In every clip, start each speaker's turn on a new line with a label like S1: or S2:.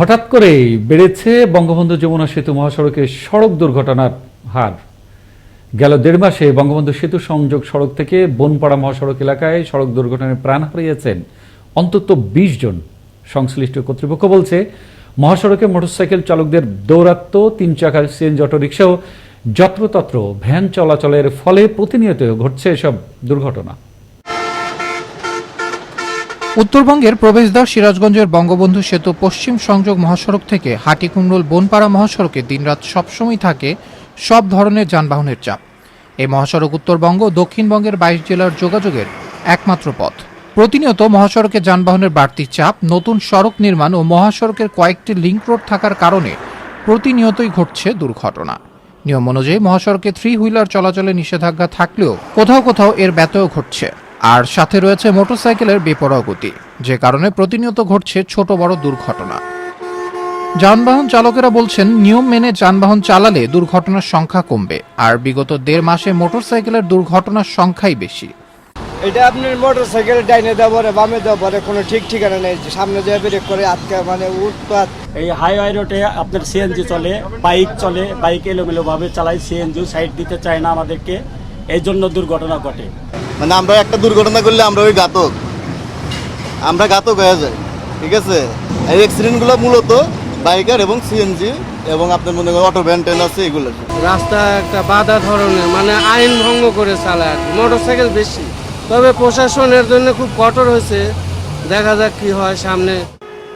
S1: হঠাৎ করে বেড়েছে বঙ্গবন্ধু যমুনা সেতু মহাসড়কে সড়ক দুর্ঘটনার হার। গেল দেড় মাসে বঙ্গবন্ধু সেতু সংযোগ সড়ক থেকে বনপাড়া মহাসড়ক এলাকায় সড়ক দুর্ঘটনায় প্রাণ হারিয়েছেন অন্তত বিশ জন। সংশ্লিষ্ট কর্তৃপক্ষ বলছে, মহাসড়কে মোটরসাইকেল চালকদের দৌরাত্ম তিন চাকার সিএনজি অটোরিকশাও যত্রতত্র ভ্যান চলাচলের ফলে প্রতিনিয়ত ঘটছে এসব দুর্ঘটনা।
S2: উত্তরবঙ্গের প্রবেশদ্বার সিরাজগঞ্জের বঙ্গবন্ধু সেতু পশ্চিম সংযোগ মহাসড়ক থেকে হাটিকুমরুল বনপাড়া মহাসড়কে দিনরাত সবসময় থাকে সব ধরনের যানবাহনের চাপ। এই মহাসড়ক উত্তরবঙ্গ দক্ষিণবঙ্গের বাইশ জেলার যোগাযোগের একমাত্র পথ। প্রতিনিয়ত মহাসড়কে যানবাহনের বাড়তি চাপ, নতুন সড়ক নির্মাণ ও মহাসড়কের কয়েকটি লিঙ্ক রোড থাকার কারণে প্রতিনিয়তই ঘটছে দুর্ঘটনা। নিয়ম অনুযায়ী মহাসড়কে থ্রি হুইলার চলাচলে নিষেধাজ্ঞা থাকলেও কোথাও কোথাও এর ব্যত্যয় ঘটছে। আর সাথে রয়েছে মোটরসাইকেলের বেপরোয়া গতি যে কারণে প্রতিনিয়ত ঘটছে ছোট বড় দুর্ঘটনা। যানবাহন চালকেরা বলছেন নিয়ম মেনে যানবাহন চালালে দুর্ঘটনার সংখ্যা কমবে আর বিগত দেড় মাসে মোটরসাইকেলের দুর্ঘটনার সংখ্যাই বেশি।
S3: এটা আপনার মোটর সাইকেল ডাইনে দেওয়া পরে বামে দেওয়া পরে কোনো ঠিক ঠিকানা নেই সামনে যে ব্রেক করে আটকে মানে উৎপাত।
S4: এই হাইওয়ে রোডে আপনার সিএনজি চলে বাইক চলে বাইক এলোমেলোভাবে চালায় সিএনজি সাইড দিতে চায় না আমাদেরকে এই জন্য দুর্ঘটনা ঘটে।
S5: মানে আমরা একটা দুর্ঘটনা করলে আমরা ওই ঘাতক। আমরা ঘাতক হয়ে যাই ঠিক আছে? এই অ্যাক্সিডেন্টগুলো মূলত বাইকার এবং সিএনজি এবং আপনার মনে করেন অটো ভ্যান ট্যান আছে এগুলো।
S6: রাস্তা একটা বাধা ধরনের মানে আইন ভঙ্গ করে চালায় আর মোটর সাইকেল বেশি। তবে প্রশাসনের জন্য খুব কঠোর হয়েছে দেখা যাক কি হয় সামনে।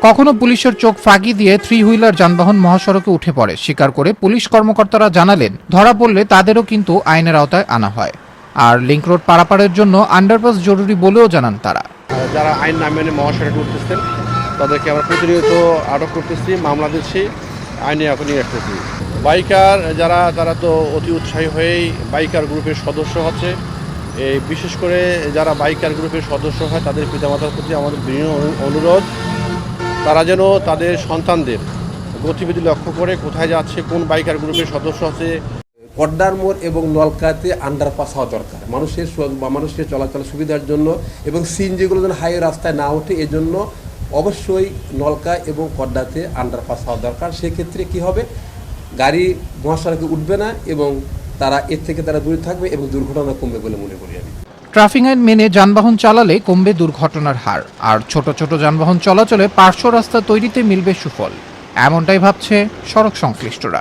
S2: কখনো পুলিশের চোখ ফাঁকি দিয়ে থ্রি হুইলার যানবাহন মহাসড়কে উঠে পড়ে স্বীকার করে পুলিশ কর্মকর্তারা জানালেন ধরা পড়লে তাদেরও কিন্তু আইনের আওতায় আনা হয়। আর লিংক রোড পারাপারের জন্য আন্ডারপাস জরুরি বলেও জানান তারা।
S7: যারা আইন না মেনে মহাসড়কে উঠতেছেন তাদেরকে আমরা প্রতিনিয়ত আটক করতেছি, মামলা দিচ্ছি, আইনে নিয়ে আসতেছি বাইকার যারা, তারা তো অতি উৎসাহী হয়েই বাইকার গ্রুপের সদস্য হচ্ছে। এই বিশেষ করে যারা বাইকার গ্রুপের সদস্য হয়, তাদের পিতামাতার প্রতি আমাদের অনু- অনুরোধ, তারা যেন তাদের সন্তানদের গতিবিধি লক্ষ্য করে কোথায় যাচ্ছে, কোন বাইকার গ্রুপের সদস্য আছে
S8: পদ্মার মোড় এবং নলকাতে আন্ডারপাস হওয়া দরকার। মানুষের মানুষের চলাচল সুবিধার জন্য এবং সিএনজিগুলো যেন হাইওয়ে রাস্তায় না ওঠে, এজন্য অবশ্যই নলকা এবং পদ্মাতে আন্ডারপাস হওয়া দরকার। সেক্ষেত্রে কি হবে? গাড়ি মহাসড়কে উঠবে না এবং তারা এর থেকে তারা দূরে থাকবে এবং দুর্ঘটনা কমবে বলে মনে করি আমি।
S2: ট্রাফিক আইন মেনে যানবাহন চালালে কমবে দুর্ঘটনার হার, আর ছোট ছোট যানবাহন চলাচলে পার্শ্ব রাস্তা তৈরিতে মিলবে সুফল। এমনটাই ভাবছে সড়ক সংশ্লিষ্টরা।